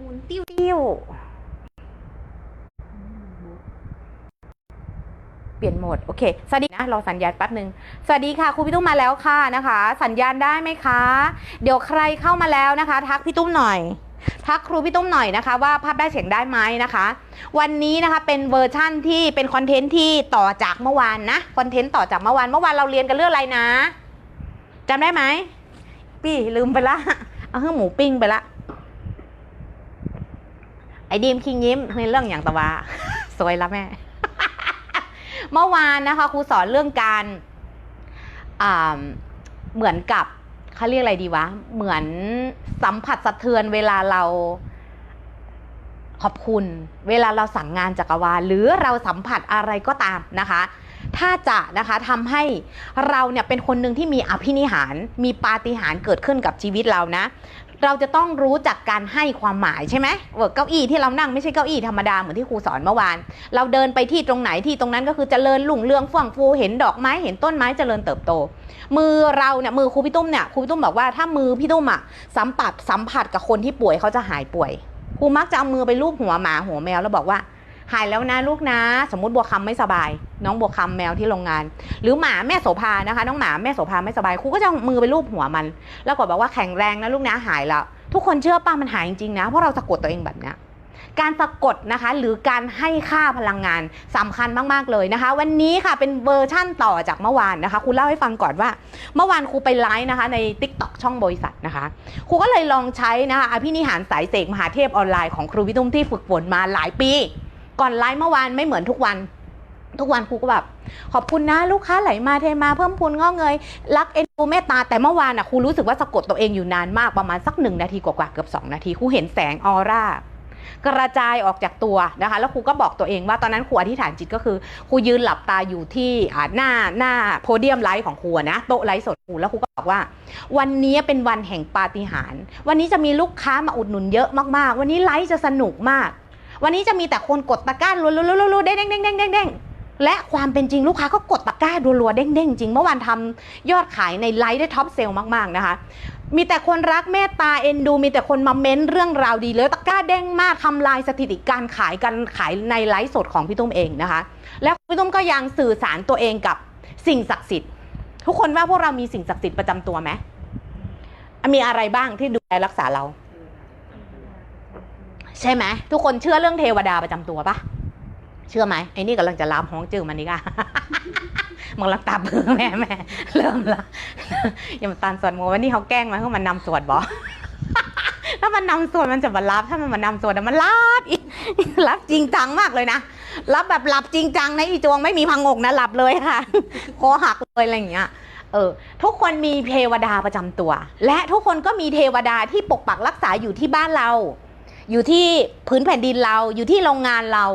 หมุนติ้วติ้วเปลี่ยนโหมด โอเค สวัสดีนะ รอสัญญาณแป๊บหนึ่งสวัสดีค่ะครูพี่ตุ้มมาแล้วค่ะนะคะ สัญญาณได้ไหมคะ เดี๋ยวใครเข้ามาแล้วนะคะ ทักพี่ตุ้มหน่อย ทักครูพี่ตุ้มหน่อยนะคะ ว่าภาพได้เสียงได้ไหมนะคะ วันนี้นะคะเป็นเวอร์ชั่นที่เป็นคอนเทนต์ที่ต่อจากเมื่อวานนะ คอนเทนต์ต่อจากเมื่อวาน เมื่อวานเราเรียนกันเรื่องอะไรนะจำได้ไหมปี้ลืมไปละ เอาเครื่องหมูปิ้งไปละ ไอ้ดีมคิงยิ้มในเรื่องอย่างตะวาสวยละแม่ เมื่อวานนะคะครูสอนเรื่องการเหมือนกับเขาเรียกอะไรดีวะ เหมือนสัมผัสสะเทือนเวลาเราขอบคุณ เวลาเราสั่งงานจักรวาลหรือเราสัมผัสอะไรก็ตามนะคะ ถ้าจะนะคะทำให้เราเนี่ยเป็นคนหนึ่งที่มีอภินิหาร มีปาฏิหาริย์เกิดขึ้นกับชีวิตเรานะ เราจะต้องรู้จักการให้ความหมายใช่ไหมเวิร์กเก้าอี้ที่เรานั่งไม่ใช่เก้าอี้ธรรมดาเหมือนที่ครูสอนเมื่อวาน เราเดินไปที่ตรงไหนที่ตรงนั้นก็คือเจริญรุ่งเรืองเฟื่องฟูเห็นดอกไม้เห็นต้นไม้เจริญเติบโต มือเราเนี่ยมือครูพี่ตุ้มเนี่ยครูพี่ตุ้มบอกว่าถ้ามือพี่ตุ้มอะสัมผัสสัมผัสกับคนที่ป่วยเขาจะหายป่วยครูมักจะเอามือไปลูบหัวหมาหัวแมวแล้วบอกว่า หายแล้วนะลูกนะ สมมติบัวคำไม่สบาย น้องบัวคำแมวที่โรงงาน หรือหมาแม่โสภานะคะ น้องหมาแม่โสภาไม่สบายครูก็จะมือไปลูบหัวมัน แล้วก็บอกว่าแข็งแรงนะลูกนะหายแล้วทุกคนเชื่อป้ามันหายจริงๆนะเพราะเราสะกดตัวเองแบบนี้การสะกดนะคะหรือการให้ค่าพลังงานสำคัญมากๆเลยนะคะ วันนี้ค่ะเป็นเวอร์ชั่นต่อจากเมื่อวานนะคะครูเล่าให้ฟังก่อนว่า เมื่อวานครูไปไลฟ์นะคะใน t ิ k t o k ช่องบริษัทนะคะครูก็เลยลองใช้นะคะอภินิหารสายเสกมหาเทพออนไลน์ของครูวิตุ้มที่ฝึกฝนมาหลายปี ก่อนไลฟ์เมื่อวานไม่เหมือนทุกวัน ทุกวันครูก็แบบขอบคุณนะลูกค้าไหลมาเทมาเพิ่มพูนงอกเงยรักเอ็นดูเมตตาแต่เมื่อวานอะครูรู้สึกว่าสะกดตัวเองอยู่นานมากประมาณสักหนึ่งนาทีกว่าๆเกือบสองนาทีครูเห็นแสงออร่ากระจายออกจากตัวนะคะ แล้วครูก็บอกตัวเองว่าตอนนั้นครูอธิษฐานจิตก็คือครูยืนหลับตาอยู่ที่หน้าหน้าโพเดียมไลฟ์ของครูนะโต๊ะไลฟ์สดครูแล้วครูก็บอกว่า วันนี้เป็นวันแห่งปาฏิหาริย์วันนี้จะมีลูกค้ามาอุดหนุนเยอะมากๆ วันนี้ไลฟ์จะสนุกมาก วันนี้จะมีแต่คนกดตะกร้ารัวๆๆๆๆเด้งๆๆๆๆและความเป็นจริงลูกค้าก็กดตะกร้ารัวๆเด้งๆจริงเมื่อวานทำยอดขายในไลฟ์ได้ท็อปเซลล์มากๆนะคะ มีแต่คนรักเมตตาเอ็นดู มีแต่คนมาเม้นเรื่องราวดีเลยตะกร้าเด้งมากทำลายสถิติการขายกันขายในไลฟ์สดของพี่ตุ้มเองนะคะ และพี่ตุ้มก็ยังสื่อสารตัวเองกับสิ่งศักดิ์สิทธิ์ทุกคนว่าพวกเรามีสิ่งศักดิ์สิทธิ์ประจำตัวไหมมีอะไรบ้างที่ดูแลรักษาเรา ใช่ไหมทุกคนเชื่อเรื่องเทวดาประจำตัวปะเชื่อไหมไอ้นี่กำลังจะลามห้องจือมันนี่ก่ะมึงรับตาเบือแม่แม่เริ่มละอย่ามาตานสวดมวันนี้เขาแกล้งมาเขามันนำสวดบอถ้ามันนำสวดมันจะมารับถ้ามันมานำสวดมันรับอีกรับจริงจังมากเลยนะรับแบบหลับจริงจังในะอีจวงไม่มีพังงกนะหลับเลยค่ะคอหักเลยอะไรอย่างเงี้ยเออทุกคนมีเทวดาประจำตัว และทุกคนก็มีเทวดาที่ปกปักรักษาอยู่ที่บ้านเรา อยู่ที่พื้นแผ่นดินเรา อยู่ที่โรงงานเรา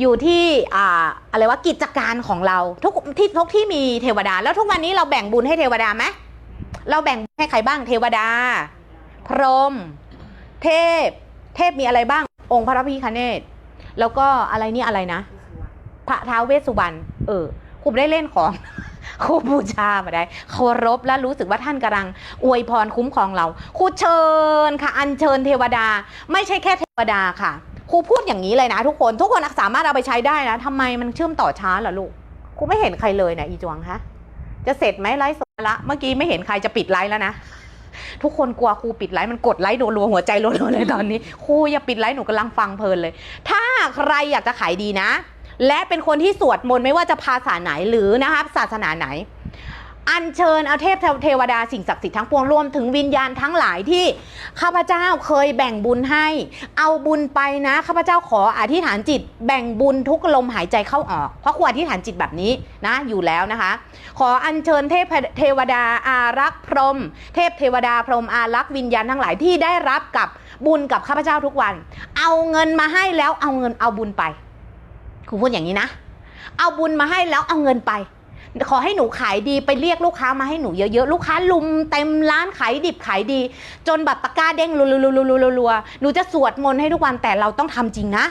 อยู่ที่อ่าอะไรว่ากิจการของเรา ทุกที่ทุกที่มีเทวดา แล้วทุกวันนี้เราแบ่งบุญให้เทวดาไหมเราแบ่งให้ใครบ้างเทวดา พรหมเทพ เทพมีอะไรบ้าง องค์พระพิฆเนศแล้วก็อะไรนี่อะไรนะ พระท้าวเวสสุวรรณเออครูได้เล่นของ ครูบูชามาได้เคารพและรู้สึกว่าท่านกำลัง อวยพรคุ้มครองเราครูเชิญค่ะ อัญเชิญเทวดา ไม่ใช่แค่เทวดาค่ะครูพูดอย่างนี้เลยนะทุกคนทุกคนสามารถเอาไปใช้ได้นะทำไมมันเชื่อมต่อช้าล่ะลูกครูไม่เห็นใครเลยนะอีจวงคะจะเสร็จไหมไลฟ์สดละเมื่อกี้ไม่เห็นใครจะปิดไลฟ์แล้วนะทุกคนกลัวครูปิดไลฟ์มันกดไลฟ์รัวๆหัวใจรัวๆเลยตอนนี้ครูอย่าปิดไลฟ์หนูกำลังฟังเพลินเลย ถ้าใครอยากจะขายดีนะ และเป็นคนที่สวดมนต์ไม่ว่าจะภาษาไหนหรือนะคะศาสนาไหน อัญเชิญเอาเทพเทวดาสิ่งศักดิ์สิทธิ์ทั้งปวงรวมถึงวิญญาณทั้งหลายที่ข้าพเจ้าเคยแบ่งบุญให้ เอาบุญไปนะข้าพเจ้าขออธิษฐานจิต แบ่งบุญทุกลมหายใจเข้าออก เพราะควรอธิษฐานจิตแบบนี้นะอยู่แล้วนะคะ ขออัญเชิญเทพเทวดาอารักษ์พรหมเทพเทวดาพรหมอารักษ์วิญญาณทั้งหลายที่ได้รับกับบุญกับข้าพเจ้าทุกวัน เอาเงินมาให้แล้วเอาเงินเอาบุญไป ครูพูดอย่างนี้นะ เอาบุญมาให้แล้วเอาเงินไป ขอให้หนูขายดีไปเรียกลูกค้ามาให้หนูเยอะๆ ลูกค้าลุมเต็มร้านขายดิบขายดี จนบัตรตะกร้าเด้งรัวๆๆๆๆหนูจะสวดมนต์ให้ทุกวันแต่เราต้องทำจริงนะ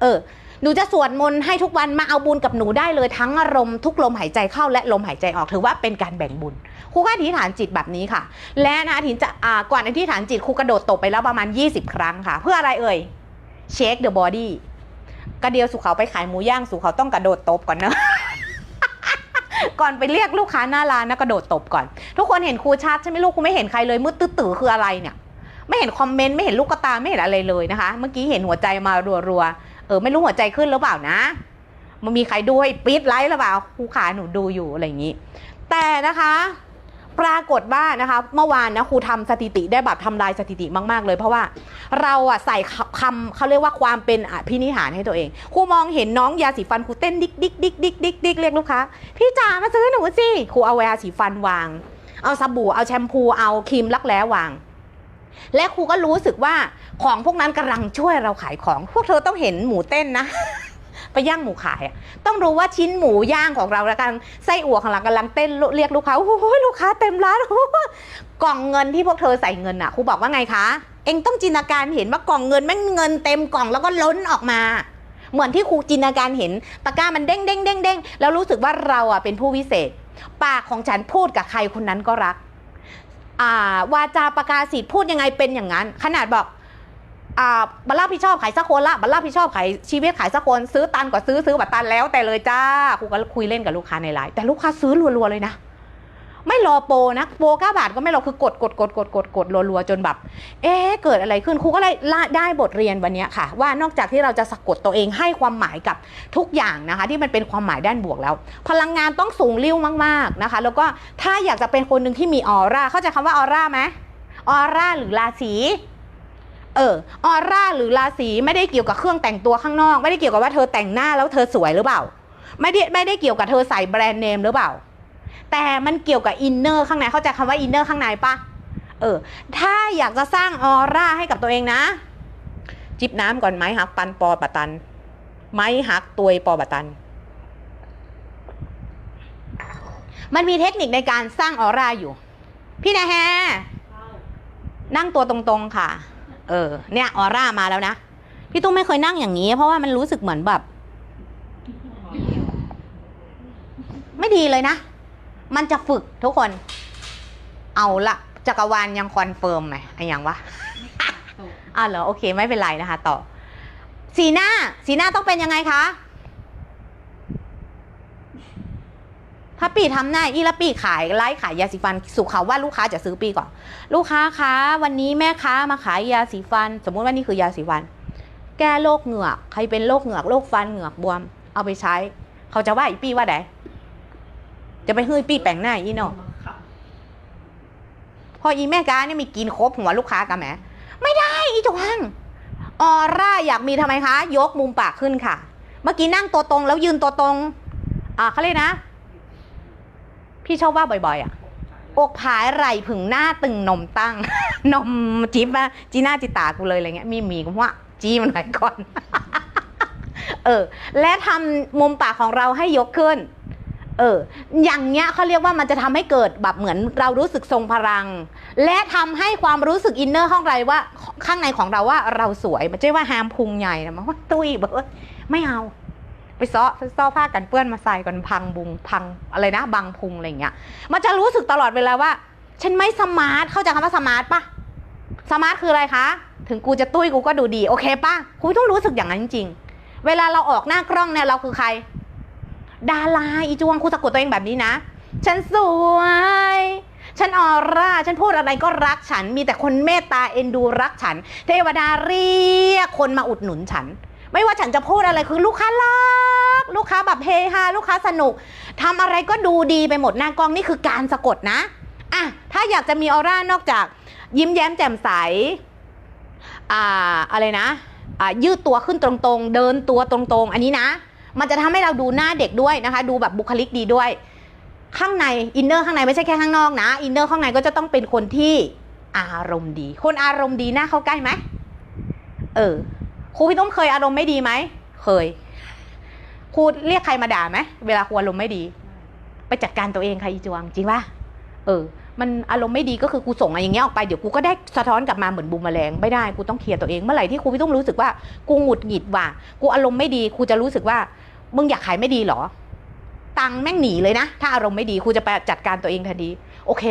เออ หนูจะสวดมนต์ให้ทุกวันมาเอาบุญกับหนูได้เลยทั้งอารมณ์ทุกลมหายใจเข้าและลมหายใจออกถือว่าเป็นการแบ่งบุญครูก็อธิษฐานจิตแบบนี้ค่ะ และนะอธิษฐานก่อนอธิษฐานจิตครูกระโดดตบไปแล้วประมาณ 20 ครั้งค่ะ เพื่ออะไรเอ่ยเช็คเดอะบอดี้ กระเดียวสุเขาไปขายหมูย่างสุเขาต้องกระโดดตบก่อนเนอะก่อนไปเรียกลูกค้าหน้าร้านนะกระโดดตบก่อน ทุกคนเห็นครูชัดใช่ไหมลูกครูไม่เห็นใครเลยมืดตื้อคืออะไรเนี่ย ไม่เห็นคอมเมนต์ไม่เห็นลูกกตาไม่เห็นอะไรเลยนะคะ เมื่อกี้เห็นหัวใจมารัวๆเออไม่รู้หัวใจขึ้นหรือเปล่านะ มันมีใครดูให้ปี๊ดไลค์หรือเปล่าครูขาหนูดูอยู่อะไรอย่างนี้ แต่นะคะ ปรากฏว่านะคะเมื่อวานนะครูทำสถิติได้แบบทำลายสถิติมาก ๆ เลย เพราะว่าเราอะใส่คำเขาเรียกว่าความเป็นอภินิหารให้ตัวเองครูมองเห็นน้องยาสีฟันครูเต้นดิกดิกดิกดิกดิกดิกเรียกลูกค้าพี่จ๋ามาซื้อหนูสิครูเอายาสีฟันวาง เอาสบู่เอาแชมพูเอาครีมรักแร้วาง และครูก็รู้สึกว่าของพวกนั้นกำลังช่วยเราขายของ พวกเธอต้องเห็นหมูเต้นนะ ไปย่างหมูขายอะต้องรู้ว่าชิ้นหมูย่างของเราแล้วกันไส้อั่วของเรากำลังเต้นเรียกลูกค้าโอ้โหลูกค้าเต็มร้านกล่องเงินที่พวกเธอใส่เงินอะครูบอกว่าไงคะ เองต้องจินตนาการเห็นว่ากล่องเงินแม่งเงินเต็มกล่องแล้วก็ล้นออกมาเหมือนที่ครูจินตนาการเห็นตะก้ามันเด้งเด้งเด้งเด้งแล้วรู้สึกว่าเราอะเป็นผู้วิเศษ ปากของฉันพูดกับใครคนนั้นก็รัก อ่าวาจาประกาศสิทธิ์พูดยังไงเป็นอย่างนั้น ขนาดบอก อ่าบัลลับผิดชอบขายสักคนละบัลลับผิดชอบขายชีวิตขายสักคนซื้อตันกว่าซื้อซื้อบัตรตันแล้วแต่เลยจ้าครูก็คุยเล่นกับลูกค้าในไลน์แต่ลูกค้าซื้อรัวๆเลยนะ ไม่รอโปรนะโปรเก้าบาทก็ไม่รอคือกดกดกดกดกดกดรัวๆจนแบบ เอ๊ะเกิดอะไรขึ้นครูก็เลยได้บทเรียนวันนี้ค่ะ ว่านอกจากที่เราจะสะกดตัวเองให้ความหมายกับทุกอย่างนะคะ ที่มันเป็นความหมายด้านบวกแล้ว พลังงานต้องสูงริ่วมากๆนะคะ แล้วก็ถ้าอยากจะเป็นคนหนึ่งที่มีออร่าเข้าใจคำว่าออร่าไหมออร่าหรือราศี เออออร่าหรือราศีไม่ได้เกี่ยวกับเครื่องแต่งตัวข้างนอก ไม่ได้เกี่ยวกับว่าเธอแต่งหน้าแล้วเธอสวยหรือเปล่า ไม่ได้ไม่ได้เกี่ยวกับเธอใส่แบรนด์เนมหรือเปล่า แต่มันเกี่ยวกับอินเนอร์ข้างในเข้าใจคำว่าอินเนอร์ข้างในปะเออ ถ้าอยากจะสร้างออร่าให้กับตัวเองนะ จิบน้ำก่อนไหมฮักปันปอปะตัน ไม้ฮักตัวยปอปะตัน มันมีเทคนิคในการสร้างออร่าอยู่ พี่นะแฮนั่งตัวตรงๆค่ะ เออ เนี่ยออร่ามาแล้วนะ พี่ตุ้มไม่เคยนั่งอย่างนี้ เพราะว่ามันรู้สึกเหมือนแบบ ไม่ดีเลยนะ มันจะฝึกทุกคน เอาละจักรวาลยังคอนเฟิร์มไหมไอ้ยังวะอ่าเหรอโอเค ไม่เป็นไรนะคะ ต่อ สีหน้า สีหน้าต้องเป็นยังไงคะ ถ้าปีทำหน้าอีละปีขายไลฟ์ขายยาสีฟันสุเขาว่าลูกค้าจะซื้อปีก่อน ลูกค้าคะวันนี้แม่ค้ามาขายยาสีฟัน สมมุติว่านี่คือยาสีฟัน แก้โรคเหงือก ใครเป็นโรคเหงือกโรคฟันเหงือกบวม เอาไปใช้ เขาจะว่าอีปีว่าไดจะไปเฮ้ยปีแปลงหน้าอีเนาะพออีแม่ค้าเนี่ยมีกินครบหัวลูกค้ากันไหมไม่ได้อีจวงออร่าอยากมีทำไมคะ ยกมุมปากขึ้นค่ะ เมื่อกี้นั่งตัวตรงแล้วยืนตัวตรง อ่าเขาเรียกนะ พี่ชอบว่าบ่อยๆอะอกผายไหล่ผึ่งหน้าตึงนมตั้ง นมจิ๊บอะจีหน้าจีตากูเลยอะไรเงี้ยมีหมีกูว่าจี้มันหน่อยก่อน เออ และทำมุมปากของเราให้ยกขึ้น เออ อย่างเงี้ยเขาเรียกว่ามันจะทำให้เกิดแบบเหมือนเรารู้สึกทรงพลัง และทำให้ความรู้สึกอินเนอร์ข้างในว่าข้างในของเราว่าเราสวยไม่ใช่ว่าแฮมพุงใหญ่นะมันว่าตุ้ยแบบว่าไม่เอา ไปซ้อซ้อผ้ากันเปื้อนมาใส่กันพังบุงพังอะไรนะบังพุงอะไรเงี้ย มันจะรู้สึกตลอดเวลาว่า ฉันไม่สมาร์ทเข้าใจคำว่าสมาร์ทปะสมาร์ทคืออะไรคะ ถึงกูจะตุ้ยกูก็ดูดีโอเคปะคุณต้องรู้สึกอย่างนั้นจริงเวลาเราออกหน้ากล้องเนี่ยเราคือใคร ดาราอีจวงครูสะกดตัวเองแบบนี้นะ ฉันสวย ฉันออร่า ฉันพูดอะไรก็รักฉัน มีแต่คนเมตตาเอ็นดูรักฉัน เทวดาเรียกคนมาอุดหนุนฉัน ไม่ว่าฉันจะพูดอะไรคือลูกค้ารัก ลูกค้าแบบเฮฮาลูกค้าสนุกทำอะไรก็ดูดีไปหมดหน้ากล้องนี่คือการสะกดนะอะถ้าอยากจะมีออร่านอกจาก ยิ้มแย้มแจ่มใสอ่าอะไรนะอ่ายืดตัวขึ้นตรงๆ เดินตัวตรงๆ อันนี้นะ มันจะทำให้เราดูหน้าเด็กด้วยนะคะ ดูแบบบุคลิกดีด้วย ข้างในอินเนอร์ข้างในไม่ใช่แค่ข้างนอกนะอินเนอร์ข้างในก็จะต้องเป็นคนที่อารมณ์ดี คนอารมณ์ดีหน้าเข้าใกล้ไหมเออ ครูพี่ต้มเคยอารมณ์ไม่ดีไหม เคย ครูเรียกใครมาด่าไหม เวลาครูอารมณ์ไม่ดี ไปจัดการตัวเองค่ะอีจวงจริงปะเออ มันอารมณ์ไม่ดีก็คือกูส่งอะไรอย่างเงี้ยออกไป เดี๋ยวกูก็ได้สะท้อนกลับมาเหมือนบูมแมลงไม่ได้ กูต้องเคลียร์ตัวเอง เมื่อไหร่ที่ครูพี่ต้องรู้สึกว่ากูหงุดหงิดว่ะ กูอารมณ์ไม่ดี ครูจะรู้สึกว่า มึงอยากขายไม่ดีเหรอ ตังแม่งหนีเลยนะ ถ้าอารมณ์ไม่ดี ครูจะไปจัดการตัวเองทันที โอเค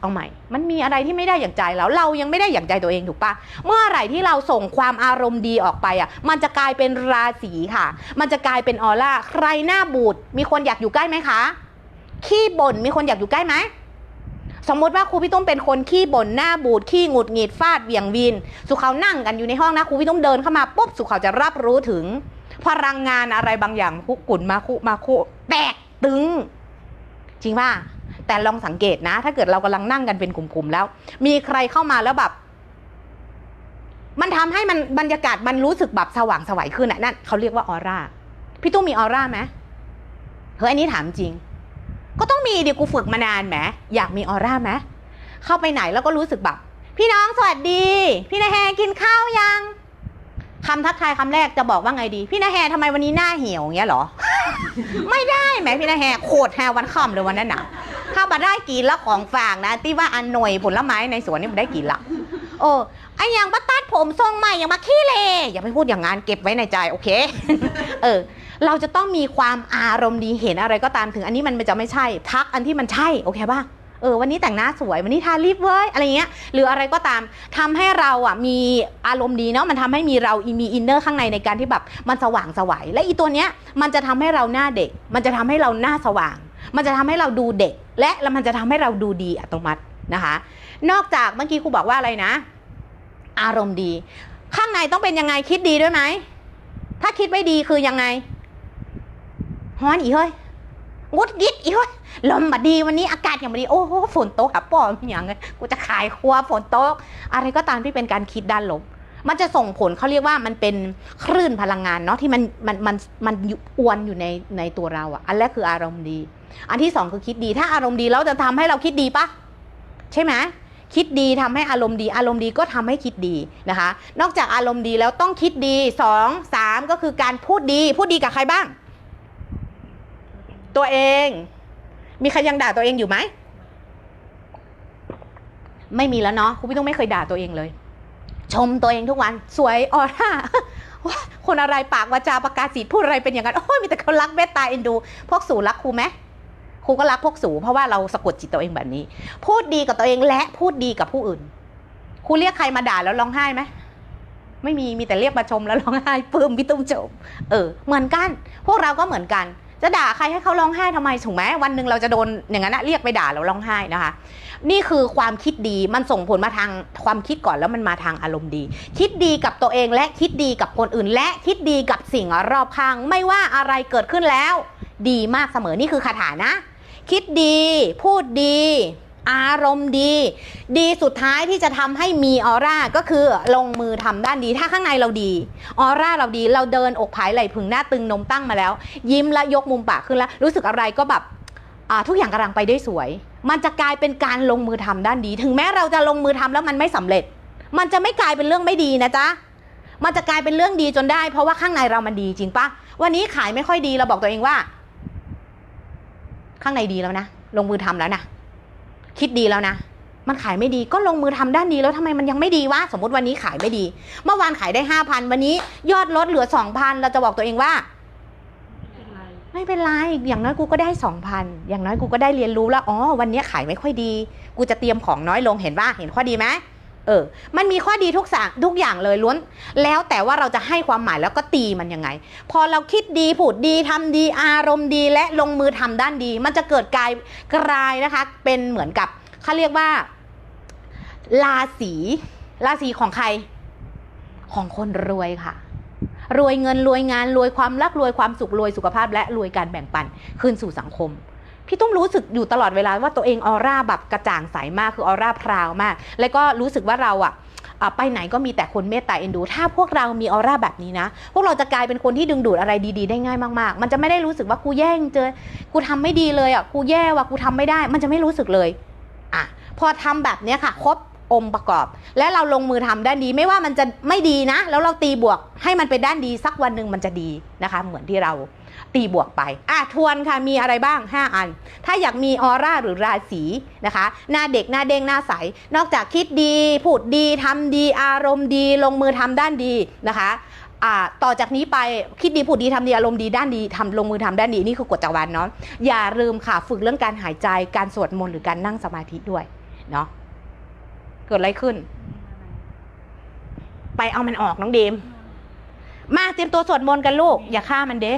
เอาใหม่ มันมีอะไรที่ไม่ได้อย่างใจแล้ว เรายังไม่ได้อย่างใจตัวเองถูกปะเมื่อไหร่ที่เราส่งความอารมณ์ดีออกไปอะ มันจะกลายเป็นราศีค่ะ มันจะกลายเป็นออร่า ใครหน้าบูด มีคนอยากอยู่ใกล้ไหมคะ ขี้บ่น มีคนอยากอยู่ใกล้ไหม สมมติว่าครูพี่ตุ้มเป็นคนขี้บ่นหน้าบูด ขี้หงุดหงิด ฟาดเหวี่ยงวิน สุเขานั่งกันอยู่ในห้องนะครูพี่ตุ้มเดินเข้ามาปุ๊บ สุเขาจะรับรู้ถึง พลังงานอะไรบางอย่างคุกุ่นมาคุมาคุแตกตึง จริงป่ะ แต่ลองสังเกตนะ ถ้าเกิดเรากำลังนั่งกันเป็นกลุ่มๆแล้ว มีใครเข้ามาแล้วแบบ มันทำให้มันบรรยากาศมันรู้สึกแบบสว่างสวัยขึ้นอะนั่นเขาเรียกว่าออร่าพี่ตุ้มมีออร่าไหมเฮ้ยอันนี้ถามจริง ก็ต้องมีเดี๋ยวกูฝึกมานานแหมอยากมีออร่าไหมเข้าไปไหนแล้วก็รู้สึกแบบ พี่น้องสวัสดี พี่นาแฮกินข้าวยังคำทักทายคำแรกจะบอกว่าไงดี พี่นาแฮทำไมวันนี้หน้าเหี่ยวอย่างเงี้ยหรอ ไม่ได้แหมพี่นาแฮโคตรแฮวันค่ำเลยวันนั้นน่ะ ถ้ามาได้กินแล้วของฝากนะที่ว่าอันหน่วยผลไม้ในสวนนี่มันได้กินละโอ้ไออย่างมาตัดผมทรงใหม่อย่างมาขี้เลอย่าไปพูดอย่างงานเก็บไว้ในใจโอเค เออ เราจะต้องมีความอารมณ์ดีเห็นอะไรก็ตามถึงอันนี้มันจะไม่ใช่ ทักอันที่มันใช่โอเคป่ะเออวันนี้แต่งหน้าสวยวันนี้ทาลิปเว้ยอะไรเงี้ยหรืออะไรก็ตามทำให้เราอะมีอารมณ์ดีเนาะมันทำให้มีเรามีอินเนอร์ข้างในในการที่แบบมันสว่างสวัยและอีตัวเนี้ยมันจะทำให้เราหน้าเด็ก มันจะทำให้เราหน้าสว่าง มันจะทำให้เราดูเด็ก และแล้วมันจะทำให้เราดูดีอัตโนมัตินะคะ นอกจากเมื่อกี้ครูบอกว่าอะไรนะ อารมณ์ดี ข้างในต้องเป็นยังไงคิดดีด้วยไหมถ้าคิดไม่ดีคือยังไงฮ้อนอีเฮ้ยงุดยิดอีเฮ้ยลมบดีวันนี้อากาศอย่างบดีโอ้โหฝนตกอะป้อมอย่างไงกูจะขายครัวฝนตกอะไรก็ตามที่เป็นการคิดด้านลบ มันจะส่งผลเขาเรียกว่ามันเป็นคลื่นพลังงานเนาะที่มันมันมันมันอวนอยู่ในในตัวเราอะอันแรกคืออารมณ์ดี อันที่สองคือคิดดี ถ้าอารมณ์ดีแล้วจะทำให้เราคิดดีปะใช่ไหมคิดดีทำให้อารมณ์ดี อารมณ์ดีก็ทำให้คิดดีนะคะ นอกจากอารมณ์ดีแล้วต้องคิดดีสองสามก็คือการพูดดีพูดดีกับใครบ้าง ตัวเอง มีใครยังด่าตัวเองอยู่ไหมไม่มีแล้วเนาะคุณพี่ต้องไม่เคยด่าตัวเองเลย ชมตัวเองทุกวันสวยออร่าว้าคนอะไรปากวาจาประกาศสีพูดอะไรเป็นอย่างนั้นโอ้ยมีแต่คนรักเมตตาเอ็นดู พวกสูรักครูไหมครูก็รักพวกสูเพราะว่าเราสะกดจิตตัวเองแบบนี้ พูดดีกับตัวเองและพูดดีกับผู้อื่นครูเรียกใครมาด่าแล้วร้องไห้ไหมไม่มีมีแต่เรียกมาชมแล้วร้องไห้ปลื้มพี่ตุ้มชมเออเหมือนกัน พวกเราก็เหมือนกัน จะด่าใครให้เขาร้องไห้ทำไมถูกไหมวันหนึ่งเราจะโดนอย่างนั้นนะเรียกไปด่าแล้วร้องไห้นะคะ นี่คือความคิดดีมันส่งผลมาทางความคิดก่อนแล้วมันมาทางอารมณ์ดี คิดดีกับตัวเองและคิดดีกับคนอื่น และคิดดีกับสิ่งรอบข้าง ไม่ว่าอะไรเกิดขึ้นแล้ว ดีมากเสมอนี่คือคาถานะ คิดดี พูดดี อารมณ์ดี ดีสุดท้ายที่จะทำให้มีออร่าก็คือลงมือทำด้านดี ถ้าข้างในเราดี ออร่าเราดี เราเดินอกผายไหลพึงหน้าตึงนมตั้งมาแล้ว ยิ้มและยกมุมปากขึ้นแล้ว รู้สึกอะไรก็แบบทุกอย่างกำลังไปได้สวย มันจะกลายเป็นการลงมือทำด้านดี ถึงแม้เราจะลงมือทำแล้วมันไม่สำเร็จ มันจะไม่กลายเป็นเรื่องไม่ดีนะจ๊ะมันจะกลายเป็นเรื่องดีจนได้ เพราะว่าข้างในเรามันดีจริงปะวันนี้ขายไม่ค่อยดีเราบอกตัวเองว่า ข้างในดีแล้วนะลงมือทำแล้วนะ คิดดีแล้วนะมันขายไม่ดีก็ลงมือทำด้านนี้แล้วทำไมมันยังไม่ดีวะสมมติวันนี้ขายไม่ดี เมื่อวานขายได้ห้าพันวันนี้ยอดลดเหลือสองพันเราจะบอกตัวเองว่า ไม่เป็นไรอย่างน้อยกูก็ได้สองพันอย่างน้อยกูก็ได้เรียนรู้แล้วอ๋อวันนี้ขายไม่ค่อยดี กูจะเตรียมของน้อยลงเห็นว่าเห็นข้อดีไหม เออ มันมีข้อดีทุกสั่งทุกอย่างเลยล้วน แล้วแต่ว่าเราจะให้ความหมายแล้วก็ตีมันยังไง พอเราคิดดีพูดดีทำดีอารมณ์ดีและลงมือทำด้านดี มันจะเกิดกลายกลายนะคะ เป็นเหมือนกับเขาเรียกว่าราศีราศีของใคร ของคนรวยค่ะ รวยเงินรวยงานรวยความรักรวยความสุขรวยสุขภาพและรวยการแบ่งปันคืนสู่สังคม พี่ตุ้มรู้สึกอยู่ตลอดเวลาว่าตัวเองออร่าแบบกระจ่างใสมากคือออร่าพราวมาก แล้วก็รู้สึกว่าเราอะไปไหนก็มีแต่คนเมตตาเอ็นดู ถ้าพวกเรามีออร่าแบบนี้นะ พวกเราจะกลายเป็นคนที่ดึงดูดอะไรดีๆ ได้ง่ายมากๆ มันจะไม่ได้รู้สึกว่ากูแย่งเจอ กูทำไม่ดีเลยอะ กูแย่ว่ะ กูทำไม่ได้ มันจะไม่รู้สึกเลย อะ พอทำแบบเนี้ยค่ะ ครบ องค์ประกอบ และเราลงมือทำด้านดีไม่ว่ามันจะไม่ดีนะ แล้วเราตีบวกให้มันเป็นด้านดีสักวันหนึ่งมันจะดีนะคะ เหมือนที่เราตีบวกไปอะทวนค่ะมีอะไรบ้าง 5 อัน ถ้าอยากมีออร่าหรือราศีนะคะ หน้าเด็กหน้าเด้งหน้าใส นอกจากคิดดี พูดดีทำดีอารมณ์ดี ลงมือทำด้านดีนะคะต่อจากนี้ไปคิดดีพูดดีทำดีอารมณ์ดีด้านดีทำลงมือทำด้านดีนี่คือกฎจักรวาลเนาะอย่าลืมค่ะฝึกเรื่องการหายใจการสวดมนต์หรือการนั่งสมาธิด้วยเนาะ กิดอะไรขึ้น ไปเอามันออกน้องดีมมาเตรียมตัวสวดมนต์กันลูก อย่าฆ่ามันเด้